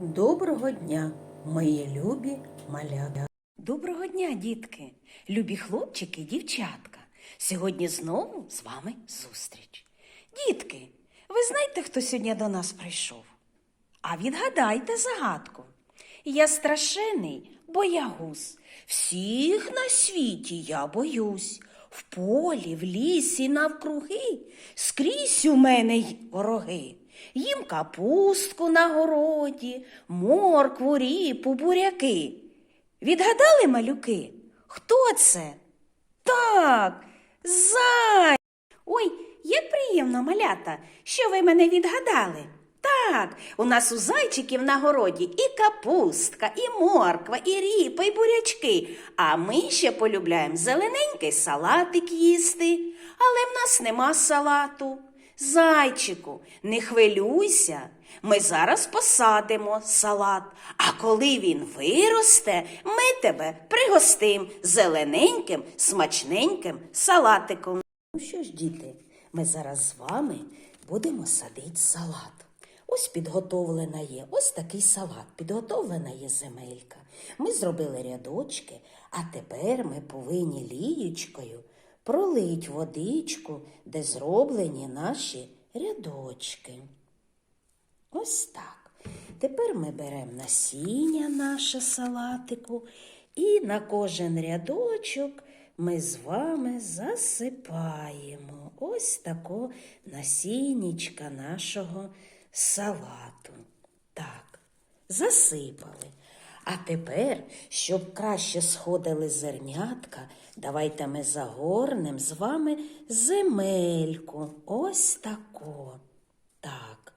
Доброго дня, мої любі малята. Доброго дня, дітки, любі хлопчики дівчатка. Сьогодні знову з вами зустріч. Дітки, ви знаєте, хто сьогодні до нас прийшов? А відгадайте загадку. Я страшений боягуз. Всіх на світі я боюсь. В полі, в лісі, навкруги, скрізь у мене й вороги. Їм капустку на городі, моркву, ріпу, буряки. Відгадали малюки? Хто це? Так, зай. Ой, як приємно, малята, що ви мене відгадали. Так, у нас у зайчиків на городі і капустка, і морква, і ріпа, і бурячки. А ми ще полюбляємо зелененький салатик їсти. Але в нас нема салату. Зайчику, не хвилюйся. Ми зараз посадимо салат, а коли він виросте, ми тебе пригостим зелененьким, смачненьким салатиком. Ну що ж, діти, ми зараз з вами будемо садити салат. Ось підготовлена є ось такий салат, підготовлена є земелька. Ми зробили рядочки, а тепер ми повинні лієчкою пролить водичку, де зроблені наші рядочки. Ось так. Тепер ми беремо насіння наше салатику і на кожен рядочок ми з вами засипаємо ось тако насіннячка нашого салату. Так, засипали. А тепер, щоб краще сходили зернятка, давайте ми загорнемо з вами земельку. Ось тако. Так.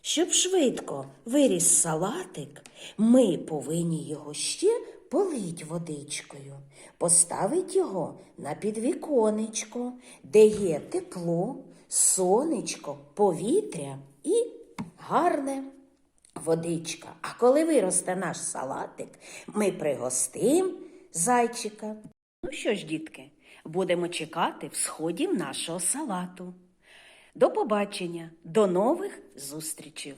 Щоб швидко виріс салатик, ми повинні його ще полить водичкою, поставити його на підвіконечко, де є тепло, сонечко, повітря і гарне водичка. А коли виросте наш салатик, ми пригостимо зайчика. Ну що ж, дітки, будемо чекати всходів нашого салату. До побачення, до нових зустрічей!